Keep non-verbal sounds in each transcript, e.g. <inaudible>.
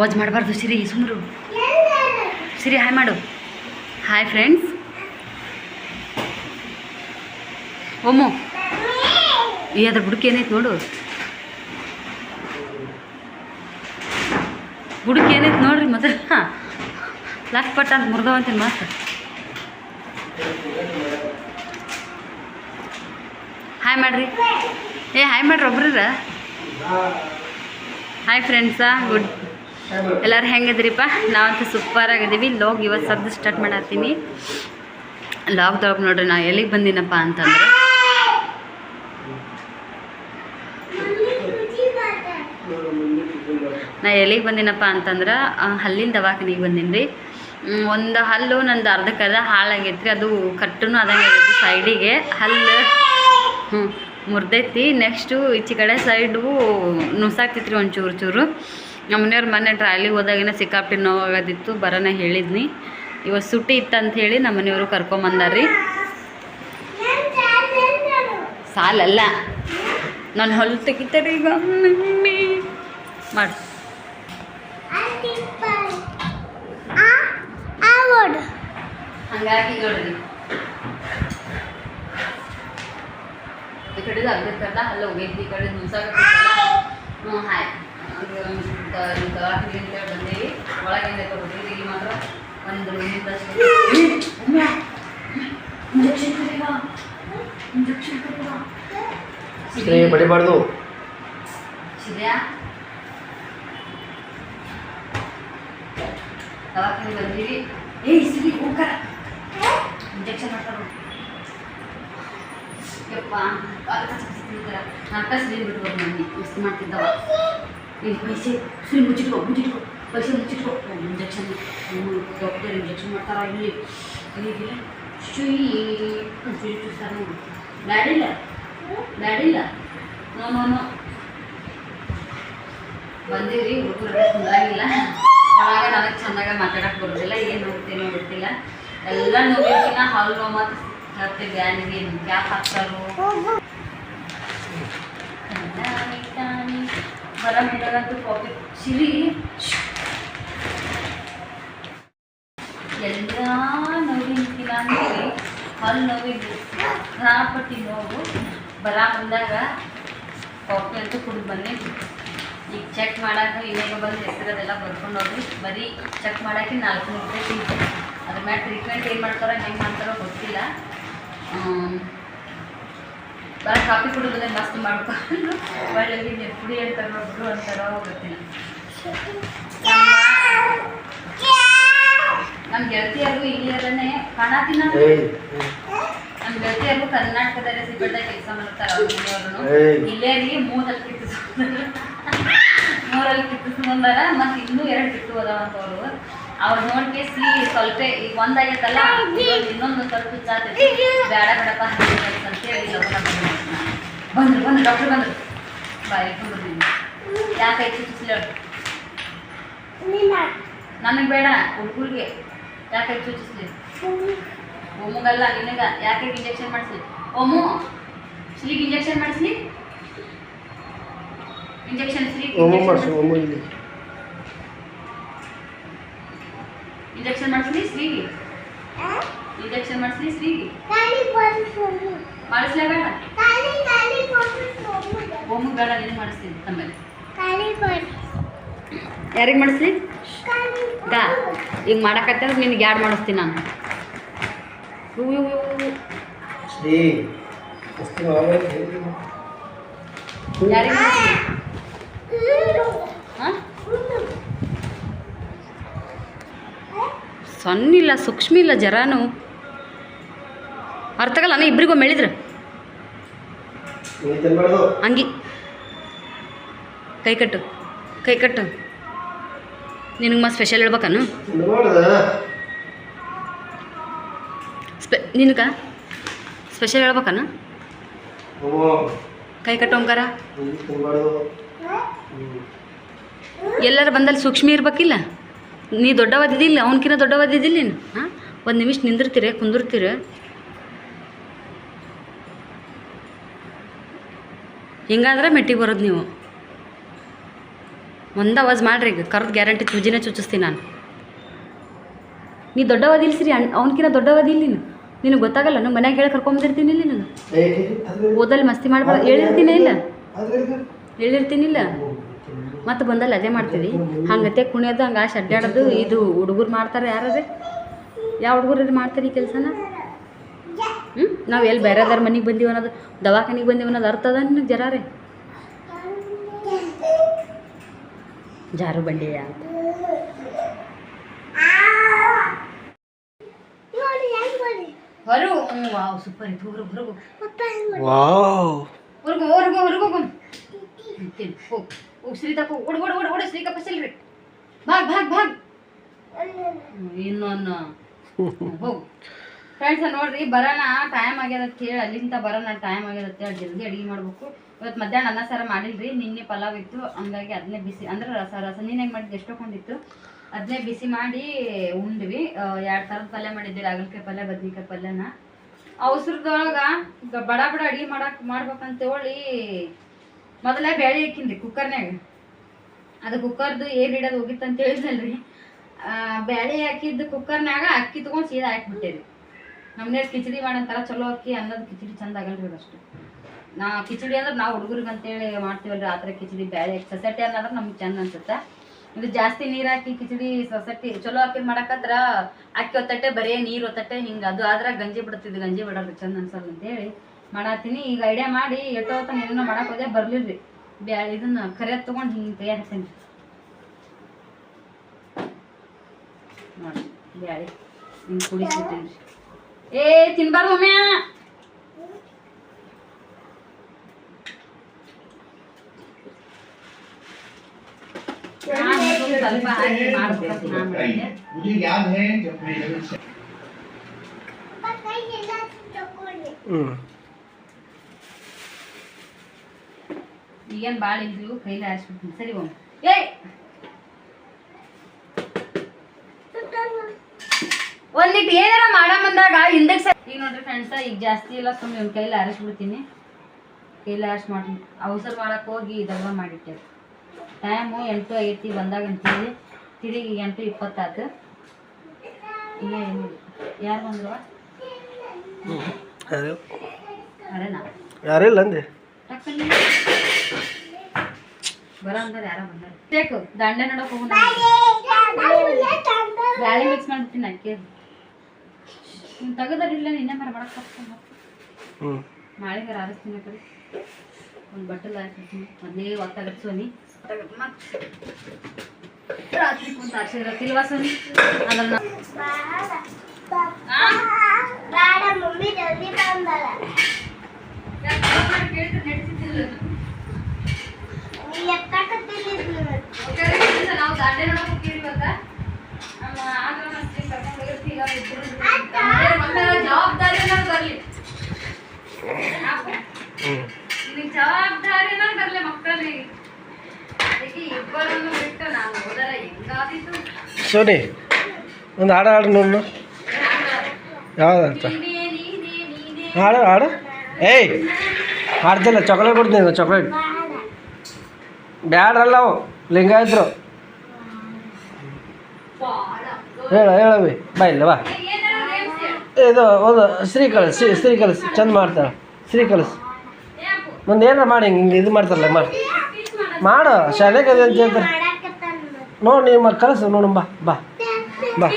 ಅವಾಜ್ ಮಾಡಬಾರ್ದು, ಸಿರಿ ಸುಮ್ಮರು ಸಿರಿ, ಹಾಯ್ ಮಾಡು. Hi friends. ಒಮ್ಮು. ಈ ಅದ್ರ ಬುಡಕ್ಕೆ ಏನೈತೆ ನೋಡು. ಬುಡಕ್ಕೆ ಏನೈತೆ ನೋಡ್ರಿ ಮತ್ತೆ. ಹಾಂ. ಲಾಸ್ಟ್ ಪಟ್ಟ ಅಂತ ಮುರಿದವಂತೀನಿ ಮಾತು. ಹಾಯ್ ಮಾಡ್ರಿ. ಏ, ಹಾಯ್ ಮಾಡ್ರಿ ಒಬ್ರ ಹಾಯ್ ಫ್ರೆಂಡ್ಸಾ, ಗುಡ್. ಎಲ್ಲರೂ ಹೆಂಗಿದ್ರಿಪ್ಪ? ನಾವಂತೂ ಸೂಪರ್ ಆಗಿದ್ದೀವಿ. ಲಾಗ್ ಇವತ್ತು ಸದ್ದು ಸ್ಟಾರ್ಟ್ ಮಾಡತ್ತೀನಿ. ಲಾಗ್ದೊಳಗೆ ನೋಡ್ರಿ ನಾ ಎಲ್ಲಿಗೆ ಬಂದಿನಪ್ಪ ಅಂತಂದ್ರೆ. ನಾ ಎಲ್ಲಿಗೆ ಬಂದಿನಪ್ಪ ಅಂತಂದ್ರೆ ಹಲ್ಲಿನ ದವಾಖಾನಿಗೆ ಬಂದೀನಿ ರೀ ಒಂದು ಹಲ್ಲು, ನಂದು ಅರ್ಧಕ್ಕರ್ಧ ಹಾಳಾಗೈತ್ರಿ. ಅದು ಕಟ್ಟುನು ಅದಂಗೆ ಆಗೈತಿ ಸೈಡಿಗೆ ಹಲ್ಲು ಹ್ಞೂ ಮುರಿದೈತಿ. ನೆಕ್ಸ್ಟು ಈಚೆ ಕಡೆ ಸೈಡು ನುಸಾಕ್ತಿತ್ರಿ ಒಂದು ಒಂಚೂರು ಚೂರು. ನಮ್ಮ ಮನೆಯವ್ರು ಮೊನ್ನೆ ಟ್ರಾಲಿಗೆ ಹೋದಾಗಿನ ಸಿಕ್ಕಾಪಟ್ಟಿ ನೋವಾಗೋದಿತ್ತು ಬರೋಣ ಹೇಳಿದ್ನಿ. ಇವತ್ತು ಸುಟ್ಟಿ ಇತ್ತಂತ ಹೇಳಿ ನಮ್ಮ ಮನೆಯವರು ಕರ್ಕೊಂಬಂದಾರ್ರಿ. ಸಾಲಲ್ಲ. ನಾನು ಹೊಲ್ ತೆಗಿತಾರೆ ಈಗ. ಮಾಡು. ಹಂಗಾಗಿ ನೋಡ್ರಿ ಈ ಕಡೆ ಅಲ್ಲಿ ಹೋಗೈತಿ ಈ ಕಡೆ ನುಸಾಗತ್ತಲ್ಲ ಹ್ಞೂ ಹಾಯ್ ದವಾಖಾನೆ ಅಂತ ಬಂದೀವಿ ಒಳಗಿಂದ ಕೊಡ್ತೀವಿ ಇಲ್ಲಿ ಮಾತ್ರ ಒಂದು ನಿಂತಷ್ಟು ಇಂಜೆಕ್ಷನ್ ಕರೀಗ ಇಂಜೆಕ್ಷನ್ ಕರೀಗ ಸ್ಪ್ರೇ ಬಡಿಬಾರ್ದು ಸಿದ್ಯಾ ದವಾಖಾನೆ ಬಂದೀವಿ ಏಯ್ ಸಿರಿ ಹೋಗ್ಕರ ಇಂಜೆಕ್ಷನ್ ಮಾಡ್ತಾರೆ ಯಪ್ಪ ನಾಲ್ಕ ಸಿರಿ ಬಿಟ್ಟು ಹೋಗಿ ಮಂದಿ ಮಿಸ್ ಮಾಡ್ತಿದ್ದವ ಪೈಸೆ, ಸಿರಿ ಮುಚ್ಚಿಟ್ಕೊ ಮುಚ್ಚಿಟ್ಕೊ, ಪೈಸೆ ಮುಚ್ಚಿಟ್ಕೊ. ಇಂಜೆಕ್ಷನ್ ಡಾಕ್ಟರ್ ಇಂಜೆಕ್ಷನ್ ಮಾಡ್ತಾರ ಇಲ್ಲಿ? ಇಲ್ಲಿ ಶುಯಿ ಚೂಸ್ತಾರ ನೋಡಿ. ಬ್ಯಾಡಿಲ್ಲ? ಬ್ಯಾಡಿಲ್ಲ? No no no. ಬಂದೀವಿ ಹುಡುಗರು ಚೆನ್ನಾಗಿಲ್ಲ ಅವಾಗ ನನಗೆ ಚೆಂದಾಗ ಮಾತಾಡಕ್ಕೆ ಬರೋದಿಲ್ಲ, ಏನು ಹೋಗ್ತೀನಿ ಗೊತ್ತಿಲ್ಲ. ಎಲ್ಲ ನೋಡಿ ಹಾಲು ನೋವು ಮತ್ತೆ ಬ್ಯಾನಿಗೆ ಕ್ಯಾಪ್ ಹಾಕ್ತಾರೋ? ಬರ ಮುಂದಾಗಂತೂ ಕಾಫಿ ಸಿರಿ ಎಲ್ಲ ನೋವಿಂತಿಲ್ಲ ಅಂದರೆ ಹಲ್ಲು ನೋವಿಗೆ ಸಿಕ್ಕಾಪಟ್ಟಿ ನೋವು ಬರ ಬಂದಾಗ ಕಾಫಿ ಅಂತೂ ಕುಡಿದು ಬನ್ನಿ ಈಗ ಚೆಕ್ ಮಾಡಕ್ಕೆ ಇವಾಗ ಬಂದು ಹೆಸರದೆಲ್ಲ ಬರ್ಕೊಂಡು ಹೋಗ್ರಿ ಬರೀ ಚೆಕ್ ಮಾಡೋಕ್ಕೆ ನಾಲ್ಕು ನಿಮಿಷ ಅದ್ರ ಮ್ಯಾಲೆ ಟ್ರೀಟ್ಮೆಂಟ್ ಏನು ಮಾಡ್ತಾರೋ, ಹೆಂಗೆ ಮಾಡ್ತಾರೋ ಗೊತ್ತಿಲ್ಲ. ಬರ ಕಾಫಿ ಕುಡಿದ್ರೆ ಮಸ್ತ್ ಮಾಡ್ಕೊಂಡು ಒಳ್ಳೆಗೆ ಪುಡಿ ಅಂತಾರೋ ಒಬ್ರು ಅಂತಾರೋ ಗೊತ್ತಿಲ್ಲ. ನಮ್ಮ ಗೆಳತಿಯರು ಇಲ್ಲಿಯರೇ ಕಾಣತಿನ ತಿನ್ನ. ನಮ್ಮ ಗೆಳತಿಯರು ಕರ್ನಾಟಕದಲ್ಲೇ ಸಿಬ್ಬಂದಿ ಕೆಲಸ ಮಾಡ್ತಾರೆ ಅವರು ಏಯ್. ಇಲ್ಲೇ ರೀ ಮೂರಲ್ಲಿ ಕಿತ್ತು ಮೂರಲ್ಲಿ ಕಿತ್ತಿಸ್ಕೊಂಡಾರ ಮತ್ತೆ ಇನ್ನೂ ಎರಡು ಕಿತ್ತು ಅವರು. ಅವ್ರು ನೋಡ್ಕೆ ಸಿ ಸ್ವಲ್ಪ ಈಗ ಒಂದಾಗೈತಲ್ಲ ಇನ್ನೊಂದು ಸ್ವಲ್ಪ ಬೇಡ ಬೇಡಪ್ಪ ಹಂಗೆ ಅಂತೇಳಿ ಲಗ್ನ ಬಂದ್ರು ಬಂದ್ರು ಡಾಕ್ಟರ್ ಬಂದ್ರು ಬಾಯಿ ಬಂದಿದ್ದೀನಿ ಯಾಕೆ ಚುಚ್ಚಿಸ್ಲ ನನಗೆ ಬೇಡ ಹುಡುಗರಿಗೆ ಯಾಕೆ ಚುಚ್ಚಿಸ್ಲಿ ಒಮ್ಮಗಲ್ಲ ನಿನಗ ಯಾಕೆ ಇಂಜೆಕ್ಷನ್ ಮಾಡಿಸ್ಲಿ ಒಮ್ಮು ಸ್ಲೀಗ್ ಇಂಜೆಕ್ಷನ್ ಮಾಡಿಸ್ಲಿ ಇಂಜೆಕ್ಷನ್ ಸ್ಲೀಗ್ ಒಮ್ಮೆ ಮಾಡಿಸು ಒಮ್ಮೆ ಇಲ್ಲಿ ಇಂಜೆಕ್ಷನ್ ಮಾಡಿಸ್ಲಿ ಸ್ಲೀಗಿ ಇಂಜೆಕ್ಷನ್ ಮಾಡಿಸ್ಲಿ ಸ್ಲೀಗಿ ಮಾಡಿಸ್ಲೇ ಬೇಡ ಒಮ್ಮಗ್ ಬೇಡ ನೀನು ಮಾಡಿಸ್ತೀನಿ ತಮ್ಮಲ್ಲಿ. ಯಾರಿಗೆ ಮಾಡಿಸ್ಲಿ? ಗಾ ಈಗ ಮಾಡಕತ್ತಂದ್ರೆ ನಿನಗೆ ಯಾಡ್ ಮಾಡಿಸ್ತೀನಿ ನಾನು. ಯಾರಿಗೆ ಸಣ್ಣ ಇಲ್ಲ ಸೂಕ್ಷ್ಮ ಇಲ್ಲ ಜರಾನು. ಅರ್ಥಗಲ್ಲ ನಾನು ಇಬ್ರಿಗೂ ಮೆಳಿದ್ರೆ ನೀ ಅಂಗಿ. ಕೈ ಕಟ್ಟು ಕೈ ಕಟ್ಟು. ನಿನಗೆ ಮತ್ತೆ ಸ್ಪೆಷಲ್ ಹೇಳ್ಬೇಕನು? ಸ್ಪೆ ನಿನಗೆ ಸ್ಪೆಷಲ್ ಹೇಳ್ಬೇಕನು? ಕೈ ಕಟ್ಟು ಓಂಕಾರ. ಎಲ್ಲರ ಬಂದಲ್ಲಿ ಸೂಕ್ಷ್ಮ ಇರ್ಬೇಕಿಲ್ಲ? ನೀ ದೊಡ್ಡವಾದಿದ್ದಿಲ್ಲ ಅವನಕಿನ್ನ ದೊಡ್ಡವಾದಿದ್ದಿಲ್ಲ ನೀನು? ಹಾಂ? ಒಂದು ನಿಮಿಷ ನಿಂದಿರ್ತೀರಿ ಕುಂದಿರ್ತೀರ? ಹಿಂಗಾದ್ರೆ ಮೆಟ್ಟಿಗೆ ಬರೋದು ನೀವು. ಒಂದು ಅವಾಜ್ ಮಾಡ್ರಿ ಈಗ ಕರ್ದು ಗ್ಯಾರಂಟಿ ತುಜಿನೇ ಚುಚ್ಚಿಸ್ತೀನಿ ನಾನು. ನೀ ದೊಡ್ಡವದಿಲ್ಲ ಸಿರಿ ಅಣ್ಣ ಅವನಕಿನ ದೊಡ್ಡವದಿಲ್ಲ ನೀನು? ನಿನಗೆ ಗೊತ್ತಾಗಲ್ಲ ನಾನು ಮನ್ಯಾಗ ಹೇಳಿ ಕರ್ಕೊಂಬಂದಿರ್ತೀನಿ ಇಲ್ಲಿ ನಾನು. ಓದಲ್ಲಿ ಮಸ್ತಿ ಮಾಡ್ಬಾರ್ದು ಹೇಳಿರ್ತೀನಿ ಇಲ್ಲ. ಹೇಳಿರ್ತೀನಿ ಇಲ್ಲ. ಮತ್ತೆ ಬಂದಲ್ಲಿ ಅದೇ ಮಾಡ್ತೀವಿ. ಹಂಗತೆ ಕುಣಿಯೋದು ಹಂಗೆ ಆಶೆ ಅಡ್ಡಾಡೋದು ಇದು ಹುಡುಗರು ಮಾಡ್ತಾರೆ ಯಾರದೇ? ಯಾವ ಹುಡುಗರು ಮಾಡ್ತಾರೆ ಈ ಕೆಲಸನ? ಹ್ಞೂ ನಾವು ಎಲ್ಲಿ ಬೇರೆದಾರ ಮನೆಗೆ ಬಂದೀವಿ ಅನ್ನೋದು ದವಾಖಾನಿಗೆ ಬಂದೀವಿ ಅನ್ನೋದು ಅರ್ಥ ಅದ ನಿನಗೆ ಜರಾರೆ? ಜಾರು ಬಂಡಿಯ. ಅಂತ ಹೊರಗು ವಾವ್ ಸೂಪರ್ ಇತ್ತು. ಹೊರಗು ಹೊರಗು ವಾವ್. ಹೊರಗು ಹೊರಗು ಹೊರಗು ಹೋಗು ತಿನ್ ಹೋಗು ಹೋಗು ಶ್ರೀ ತಕೋ ಓಡ್ ಓಡ್ ಓಡ್ ಓಡ್ ಶ್ರೀ ಕಪ್ಪಸಿಲ್ರಿ ಭಾಗ್ ಭಾಗ್ ಭಾಗ್. ಇನ್ನೊಂದು. <laughs> ಹೋಗು ಫ್ರೆಂಡ್ಸ್ ನೋಡ್ರಿ, ಬರೋಣ ಟೈಮ್ ಆಗ್ಯದತ್ ಕೇಳಿ ಅಲ್ಲಿಂದ ಬರೋಣ ಟೈಮ್ ಆಗ್ಯದ ಅಂತ ಹೇಳಿ, ಜಲ್ದಿ ಅಡಿಗೆ ಮಾಡ್ಬೇಕು. ಇವತ್ತು ಮಧ್ಯಾಹ್ನ ಅನ್ನ ಸಾರ ಮಾಡಿಲ್ರಿ, ನಿನ್ನೆ ಪಲಾವ್ ಇತ್ತು, ಹಂಗಾಗಿ ಅದನ್ನೇ ಬಿಸಿ, ಅಂದ್ರೆ ರಸ ರಸ, ನೀನು ಹೆಂಗೆ ಮಾಡಿದ್ದು ಎಷ್ಟೊಂದಿತ್ತು ಅದನ್ನೇ ಬಿಸಿ ಮಾಡಿ ಉಂಡ್ವಿ ಎರಡು ಥರದ ಪಲ್ಯ ಮಾಡಿದ್ವಿ ಹಾಗಲಕಾಯಿ ಪಲ್ಯ, ಬದ್ನಿಕಾಯಿ ಪಲ್ಯನ. ಅವಸರದೊಳಗೆ ಬಡ ಬಡ ಅಡಿಗೆ ಮಾಡಕ್ಕೆ ಮಾಡ್ಬೇಕಂತ ಹೇಳಿ, ಮೊದಲೇ ಬೇಳೆ ಇಕ್ಕಿನ್ರಿ ಕುಕ್ಕರ್ನಾಗ ಅದು ಕುಕ್ಕರ್ದು ಏರ್ ಇಡೋದು ಹೋಗಿತ್ತು ಅಂತ ಹೇಳಿದ್ನಲ್ರಿ. ಬೇಳೆ ಹಾಕಿದ್ದು ಕುಕ್ಕರ್ನಾಗ ಅಕ್ಕಿ ತೊಗೊಂಡು ಸೀದಾ ಹಾಕ್ಬಿಟ್ಟೇರಿ ನಮ್ಮನೆ ಕಿಚಡಿ ಮಾಡಂತಾರ ಚಲೋ ಅಕ್ಕಿ ಅನ್ನೋದು ಕಿಚಡಿ ಚಂದ ಆಗಲ್ರಿ ಅಷ್ಟು. ನಾ ಕಿಚಡಿ ಅಂದ್ರೆ ನಾವು ಹುಡುಗರಿಗೆ ಅಂತೇಳಿ ಮಾಡ್ತೀವಲ್ರಿ, ಆ ಥರ ಕಿಚಡಿ ಬ್ಯಾಳೆ ಸೊಸೈಟಿ ಅನ್ನೋದ್ರೆ ನಮ್ಗೆ ಚಂದ ಅನ್ಸುತ್ತೆ. ಇದು ಜಾಸ್ತಿ ನೀರು ಹಾಕಿ ಕಿಚಡಿ ಸೊಸೈಟಿ, ಚಲೋ ಅಕ್ಕಿ ಮಾಡಕತ್ರ ಅಕ್ಕಿ ಒತ್ತಟ್ಟೆ, ಬರೀ ನೀರು ಒತ್ತಟ್ಟೆ, ಹಿಂಗೆ ಅದು ಆದ್ರೆ ಗಂಜಿ ಬಿಡ್ತಿದ್ದು ಗಂಜಿ ಬಿಡೋದು ಚಂದ ಅನ್ಸಲ್ಲ ಅಂತೇಳಿ ಮಾಡತ್ತೀನಿ. ಈಗ ಐಡಿಯಾ ಮಾಡಿ ಎಷ್ಟೋ ಹೊತ್ತ ನೀರನ್ನ ಮಾಡಕ್ಕೆ ಹೋದೆ, ಬರ್ಲಿಲ್ರಿ. ಬ್ಯಾಳೆ ಇದನ್ನ ಕರೆ ತೊಗೊಂಡು ಹಿಂಗೆ ತಯಾರಿಸ್ತೀನಿ. ನೋಡಿ, ಬ್ಯಾಳೆ ಹಿಂಗೆ ಕುಡಿಸ್ಬಿಟ್ಟೇನ್ರಿ ಏ ತಿನ್ಬಾರ ಮಮ್ಮಿ ಸ್ವಲ್ಪ ಹಾಗೆ ಮಾಡ್ಬೇಕು ಈಗೇನು ಭಾಳ ಇದ್ವು ಕೈಲಿ ಹಾರಿಸ್ಬಿಡ್ತೀನಿ ಸರಿ ಒಮ್ಮೆ ಏಯ್ ಒಂದಿಟ್ಟು ಏನಾರ ಮಾಡ ಬಂದಾಗ ಹಿಂದಕ್ಕೆ ಸರ್ ಈಗ ನೋಡ್ರಿ ಫ್ರೆಂಡ್ಸ ಈಗ ಜಾಸ್ತಿ ಇಲ್ಲ ಸುಮ್ಮನೆ ಒಂದು ಕೈಲಿ ಆರಿಸ್ಬಿಡ್ತೀನಿ ಕೈಲಿ ಆರಿಸ್ ಮಾಡಿ ಅವಸರ ಮಾಡಕ್ಕೆ ಹೋಗಿ ಇದೆಲ್ಲ ಮಾಡಿಟ್ಟೆ. ಟೈಮು ಎಂಟು ಐತಿ ಬಂದಾಗ ಅಂತೇಳಿ ತಿರುಗಿ ಎಂಟು ಇಪ್ಪತ್ತಾತು. ಇಲ್ಲ ಏನಿಲ್ಲ ಯಾರು ಬಂದ್ರವ ಯಾರು? ಅರೇನಾ ಯಾರಿಲ್ಲ ಅಂದೆ? ಟಕ್ಕಲ್ಲಿ ಬರ ಅಂದ್ರೆ ಯಾರೋ ಬಂದಾರ. ಬೇಕು ದಂಡೆ ನೋಡಕ್ ಹೋಗೋಣ ಬ್ಯಾಳೆ ಮಿಕ್ಸ್ ಮಾಡ್ತೀನಿ ಅಕ್ಕಿ. ತೆಗದರಿಲ್ಲ ನಿನ್ನೆ ಮರ ಮಾಡಕ್ ಕಷ್ಟ ಹ್ಞೂ ನಾಳೆಗಾರ ಆರಿಸ್ತೀನಿ ಆ ಕಡೆ ಒಂದು ಬಟ್ಟಲ್ ಹಾಕಿರ್ತೀನಿ ಮೊದಲೇ ಒತ್ತಾಗತ್ ಸೋನಿ ರಾತ್ರಿ ಕುಂತ ಆರ್ಸಿದ್ರ ತಿಲ್ವಾ ಸೋನಿ ಅದನ್ನ ಆ? ಯಾಕ್ call ಮಾಡಿ ಕೇಳಿದ್ರೆ ನಡ್ಸಿದ್ದಿಲ್ಲ. ಓಕೆ, ಇಲ್ಲ, ನಾವು ದಾಂಡೆ ನೋಡಕ್ ಹೋಗ್ತೀವಿ ಇವತ್ತ. ನಮ್ಮ ಆಂಧ್ರ ಮಂತ್ರಿ ಕರ್ಕೊಂಡ್ ಹೋಗಿರ್ತೀವಿ, ಈಗ ಇಬ್ರು ನಮ್ದೇ ಮಕ್ಕಳ ಜವಾಬ್ದಾರಿ ಅನ್ನೋದು ಬರ್ಲಿ ಹ್ಞೂ ನಿನಗೆ ಜವಾಬ್ದಾರಿ ಅನ್ನೋದು ಬರ್ಲಿ ಮಕ್ಕಳಿಗೆ ಅದಕ್ಕೆ ಇಬ್ಬರನ್ನು ಬಿಟ್ಟು ನಾನು ಹೋದರೆ ಹೆಂಗಾದೀತು ಸೋನಿ ಒಂದು ಹಾಡು ಹಾಡು ನೋಡು ಯಾವ್ದಂತ ಹಾಡು ಹಾಡು ಏಯ್, ಹಾಡ್ತಿಲ್ಲ ಚಾಕ್ಲೇಟ್ ಕೊಡ್ತೀನಿ ಚಾಕ್ಲೇಟ್ ಬ್ಯಾಡ್ರಲ್ಲ ಅವು, ಲಿಂಗಾಯತ್ರು ಹೇಳ ಹೇಳವಿ ಬಾ ಇಲ್ಲ, ಬಾ. ಇದು, ಒಂದು ಶ್ರೀ ಕಲಸ್ ಶ್ರೀ ಕಲಸ್, ಚಂದ ಮಾಡ್ತಾಳೆ ಶ್ರೀ ಯಾಕು? ಮುಂದೆ ಏನಾರ ಮಾಡಿ ಹಿಂಗೆ ಇದು ಮಾಡ್ತಾರಲ್ಲ, ಮಾಡಿ. ಮಾಡು, ಶಾಲೆಗೆ ಅದು ಅಂತ ಹೇಳ್ತಾರೆ ನೋಡಿ ನಿಮ್ಮ ಕಲಸ ನೋಡಮ್ಮ ಬಾ. ಬಾ. ಬಾ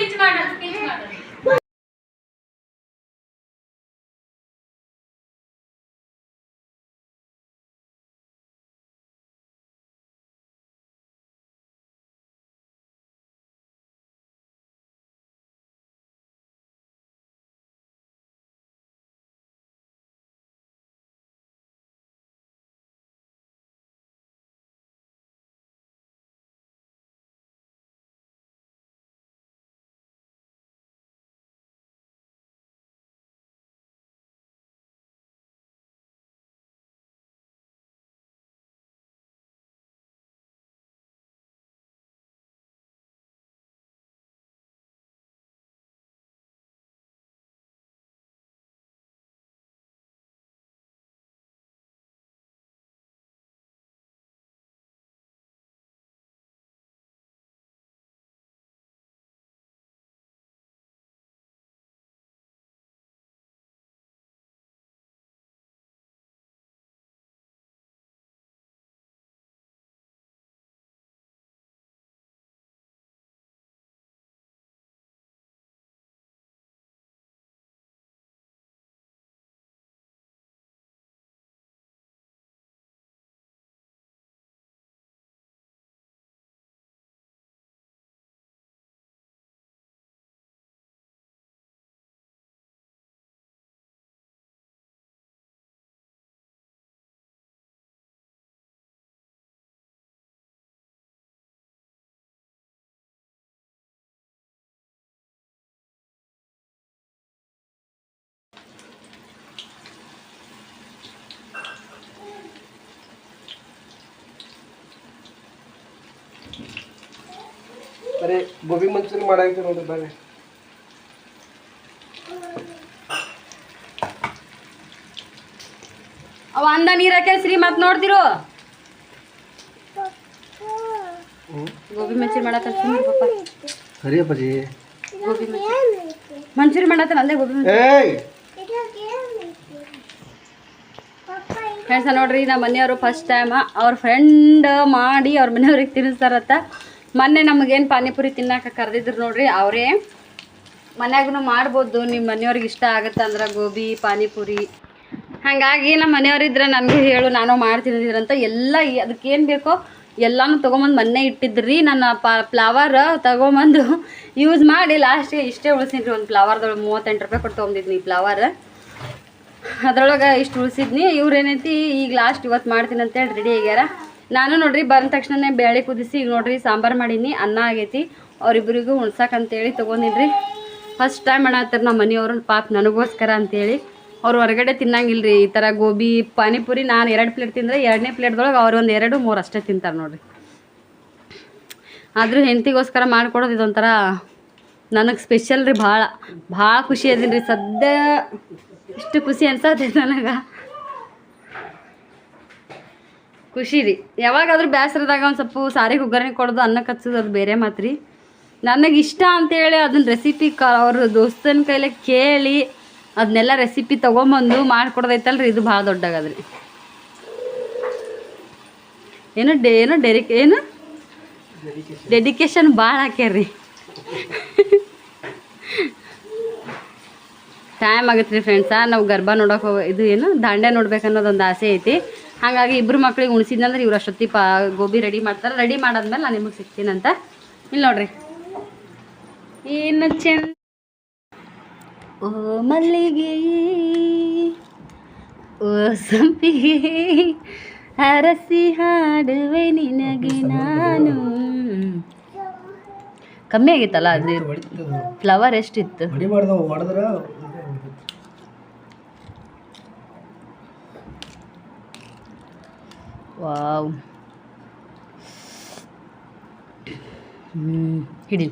ಬರೀ ಗೋಬಿ ಮಂಚೂರಿ ಮಾಡಾಯ್ತು ನೋಡ್ರಿ ಬರ್ರಿ ಅವ ಅಂದ ನೀರ್ ಹಾಕ್ಯಾರ ಶ್ರೀ ಮತ್ ನೋಡ್ತಿರು? ಗೋಬಿ ಮಂಚೂರಿ ಮಾಡತ್ತ ಸರಿ ಅಪ್ಪಾಜಿ. ಗೋಬಿ ಮಂಚೂರಿ ಮಾಡತ್ತ ಅಲ್ಲೇ ಗೋಬಿ ಫ್ರೆಂಡ್ಸ ನೋಡ್ರಿ ನಮ್ಮ ಮನೆಯವರು ಫಸ್ಟ್ ಟೈಮ್ ಅವ್ರ ಫ್ರೆಂಡ್ ಮಾಡಿ ಅವ್ರ ಮನೆಯವ್ರಿಗೆ ತಿನ್ನಿಸ್ತಾರತ್ತ. ಮೊನ್ನೆ ನಮಗೇನು ಪಾನಿಪುರಿ ತಿನ್ನಕ್ಕೆ ಕರೆದಿದ್ರು ನೋಡ್ರಿ, ಅವರೇ ಮನ್ಯಾಗೂ ಮಾಡ್ಬೋದು ನಿಮ್ಮ ಮನೆಯವ್ರಿಗೆ ಇಷ್ಟ ಆಗುತ್ತೆ ಅಂದ್ರೆ ಗೋಬಿ, ಪಾನಿಪುರಿ. ಹಾಗಾಗಿ ನಮ್ಮ ಮನೆಯವರಿದ್ರೆ ನನಗೆ ಹೇಳು, ನಾನು ಮಾಡ್ತಿದ್ದೀರಂತ ಅಂತ ಎಲ್ಲ ಅದಕ್ಕೇನು ಬೇಕೋ ಎಲ್ಲನೂ ತೊಗೊಂಬಂದು ಮೊನ್ನೆ ಇಟ್ಟಿದ್ರಿ, ನನ್ನ ಪಾ ಫ್ಲವರ್ ತೊಗೊಂಬಂದು ಯೂಸ್ ಮಾಡಿ ಲಾಸ್ಟಿಗೆ ಇಷ್ಟೇ ಉಳಿಸಿದ್ರಿ, ಒಂದು ಫ್ಲವರ್ದೊಳಗೆ ಮೂವತ್ತೆಂಟು ರೂಪಾಯಿ ಕೊಟ್ಟು ತೊಗೊಂಡಿದ್ನಿ ಫ್ಲವರ್. ಅದ್ರೊಳಗೆ ಇಷ್ಟು ಉಳಿಸಿದ್ನಿ, ಇವ್ರು ಏನೈತಿ, ಈಗ ಲಾಸ್ಟ್ ಇವತ್ತು ಮಾಡ್ತೀನಿ ಅಂತೇಳಿ ರೆಡಿ ಆಗ್ಯಾರ. ನಾನು ನೋಡ್ರಿ, ಬಂದ ತಕ್ಷಣನೇ ಬೇಳೆ ಕುದಿಸಿ, ಈಗ ನೋಡ್ರಿ ಸಾಂಬಾರು ಮಾಡೀನಿ, ಅನ್ನ ಆಗೈತಿ. ಅವ್ರಿಬ್ರಿಗೂ ಉಣ್ಸಕ್ಕಂತೇಳಿ ತಗೊಂಡಿನ್ರಿ. ಫಸ್ಟ್ ಟೈಮ್ ಮಾಡತ್ತಾರ ನಮ್ಮ ಮನೆಯವರು, ಪಾಪ ನನಗೋಸ್ಕರ ಅಂತೇಳಿ. ಅವ್ರು ಹೊರಗಡೆ ತಿನ್ನಂಗಿಲ್ರಿ, ಈ ಥರ ಗೋಬಿ, ಪಾನಿಪುರಿ, ನಾನು ಎರಡು ಪ್ಲೇಟ್ ತಿಂದರೆ ಎರಡನೇ ಪ್ಲೇಟ್ದೊಳಗೆ ಅವ್ರು ಒಂದು ಎರಡು, ಮೂರು ಅಷ್ಟೇ ತಿಂತಾರೆ ನೋಡ್ರಿ. ಆದರೂ ಹೆಂಡತಿಗೋಸ್ಕರ ಮಾಡ್ಕೊಡೋದು ಇದೊಂಥರ ನನಗೆ ಸ್ಪೆಷಲ್ ರೀ ಭಾಳ. ಭಾಳ ಖುಷಿ ಅದೀನಿ ರೀ ಸದ್ಯ ಇಷ್ಟು ಖುಷಿ ಅನ್ಸತ್ತೆ ನನಗೆ. ಖುಷಿ ರೀ. ಯಾವಾಗಾದ್ರೂ ಬೇಸರದಾಗ ಒಂದು ಸ್ವಲ್ಪ ಸಾರಿಗೆ ಒಗ್ಗರಣೆ ಕೊಡೋದು, ಅನ್ನ ಕಚ್ಚೋದು ಅದು ಬೇರೆ ಮಾತು ರೀ. ನನಗೆ ಇಷ್ಟ ಅಂತೇಳಿ ಅದನ್ನ ರೆಸಿಪಿ ಕ ಅವ್ರ ದೋಸ್ತನ ಕೈಲೇ ಕೇಳಿ ಅದನ್ನೆಲ್ಲ ರೆಸಿಪಿ ತೊಗೊಂಬಂದು ಮಾಡ್ಕೊಡೋದೈತಲ್ರಿ, ಇದು ಭಾಳ ದೊಡ್ಡಾಗದ್ರಿ ಏನು ಡೇ ಏನು ಡೆರಿಕ್ ಏನು? ಡೆಡಿಕೇಶನ್ ಭಾಳ ಹಾಕ್ಯಾರ್ರಿ. ಟೈಮ್ ಆಗುತ್ತೆ ರೀ ಫ್ರೆಂಡ್ಸ ನಾವು ಗರ್ಭ ನೋಡೋಕೆ ಹೋಗ ಇದು ಏನು ದಾಂಡೆ ನೋಡ್ಬೇಕು ಅನ್ನೋದೊಂದು ಆಸೆ ಐತಿ. ಹಾಗಾಗಿ ಇಬ್ಬರು ಮಕ್ಳಿಗೆ ಉಣಿಸಿದ್ನಂದ್ರೆ ಇವ್ರು ಅಷ್ಟೊತ್ತಿ ಪಾ ಗೋಬಿ ರೆಡಿ ಮಾಡ್ತಾರೆ. ರೆಡಿ ಮಾಡಾದ್ಮೇಲೆ ನಾನು ನಿಮಗೆ ಸಿಗ್ತೀನಂತ ಇಲ್ಲಿ ನೋಡ್ರಿ. ಏನು ಚೆಂದ ಓ ಮಲ್ಲಿಗೆ ಓ ಸಂಪಿಗೆ ಹರಸಿ ಹಾಡುವೆ ನಿನಗೆ ನಾನು. ಕಮ್ಮಿ ಆಗಿತ್ತಲ್ಲ ಅದು ಫ್ಲವರ್ ಎಷ್ಟಿತ್ತು? ವಾವ್. ಹಿಡಿ.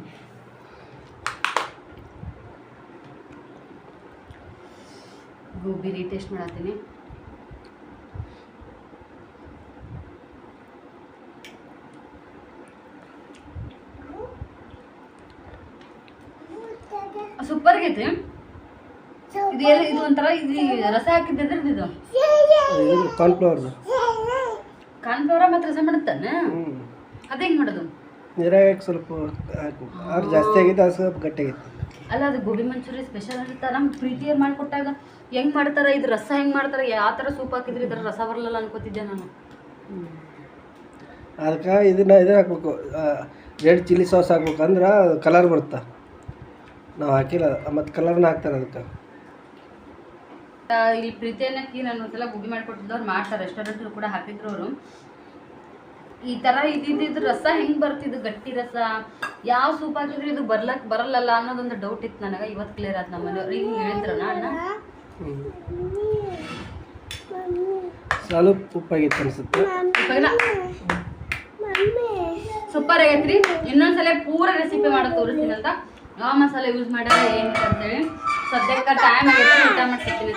ಗೋಬಿ ರೀ ಟೇಸ್ಟ್ ಮಾಡತ್ತೀನಿ ಸೂಪರ್ ಆಗೈತಿ. ಇದು ಎಲ್ಲ ಇದು ಒಂಥರ ಇದು ರಸ ಹಾಕಿದ್ದಿದ್ರೆ ಇದು. ಇದು ಕಾರ್ನ್ಫ್ಲವರ್ದು ಮಾತ್ರ ರಸ ಮಾಡುತ್ತಾನ ಅದು ಹೆಂಗೆ ಮಾಡೋದು? ನೀರಾಗ ಸ್ವಲ್ಪ ಜಾಸ್ತಿ ಆಗೈತೆ ಅದು ಸ್ವಲ್ಪ ಗಟ್ಟಿ ಆಗೈತೆ. ಅಲ್ಲ ಅದು ಗೋಬಿ ಮಂಚೂರಿ ಸ್ಪೆಷಲ್ ಅಂತ ನಮ್ಮ ಪ್ರೀತಿಯವ್ರು ಮಾಡಿಕೊಟ್ಟಾಗ ಹೆಂಗೆ ಮಾಡ್ತಾರೆ? ಇದು ರಸ ಹೆಂಗೆ ಮಾಡ್ತಾರೆ? ಯಾವ ಥರ ಸೂಪ್ ಹಾಕಿದ್ರೆ ಇದ್ರ ರಸ ಬರಲ್ಲ ಅನ್ಕೋತಿದ್ದೆ ನಾನು. ಅದಕ್ಕೆ ಇದನ್ನ ಇದು ಹಾಕ್ಬೇಕು. ರೆಡ್ ಚಿಲ್ಲಿ ಸಾಸ್ ಹಾಕ್ಬೇಕು ಅಂದ್ರೆ ಕಲರ್ ಬರುತ್ತೆ? ನಾವು ಹಾಕಿಲ್ಲ. ಮತ್ತು ಕಲರ್ನ ಹಾಕ್ತಾರೆ ಅದಕ್ಕೆ. ಇಲ್ಲಿ ಪ್ರೀತಿಯನ್ನಕ್ಕೆ ನಾನು ಒಂದ್ಸಲ ಗುಬ್ಬಿ ಮಾಡಿಕೊಟ್ಟಿದ್ದು ಅವ್ರು ಮಾಡ್ತಾರೆ. ರೆಸ್ಟೋರೆಂಟ್ ಕೂಡ ಹಾಕಿದ್ರು ಅವರು ಈ ಥರ ಇದ್ದಿದ್ದು ರಸ ಹೆಂಗೆ ಬರ್ತಿದ್ದು? ಗಟ್ಟಿ ರಸ? ಯಾವ ಸೂಪ್ ಹಾಕಿದ್ರು ಇದು ಬರ್ಲಕ್ ಬರಲ್ಲಲ್ಲ ಅನ್ನೋದೊಂದು ಡೌಟ್ ಇತ್ತು ನನಗೆ. ಇವತ್ತು ಕ್ಲಿಯರ್ ಆಯ್ತು ನಮ್ಮ ಮನೆಯವ್ರು ಈಗ ಹೇಳಿದ್ರಣ್ಣ ಅಣ್ಣ? ಸ್ವಲ್ಪ ಉಪ್ಪಾಗಿತ್ತು ಅನಿಸುತ್ತೆ. ಸೂಪರ್ ಆಗೈತ್ರಿ. ಇನ್ನೊಂದ್ಸಲ ಪೂರ ರೆಸಿಪಿ ಮಾಡೋದು ತೋರಿಸ್ತೀನಿ ಅಂತ ಯಾವ ಮಸಾಲೆ ಯೂಸ್ ಮಾಡ್ಯಾರ ಏನು ಅಂತೇಳಿ ಸದ್ಯಕ್ಕೆ ಟೈಮ್ ಆಗೈತಿ ಊಟ ಮಾಡ್ಸಿರ್ತೀನಿ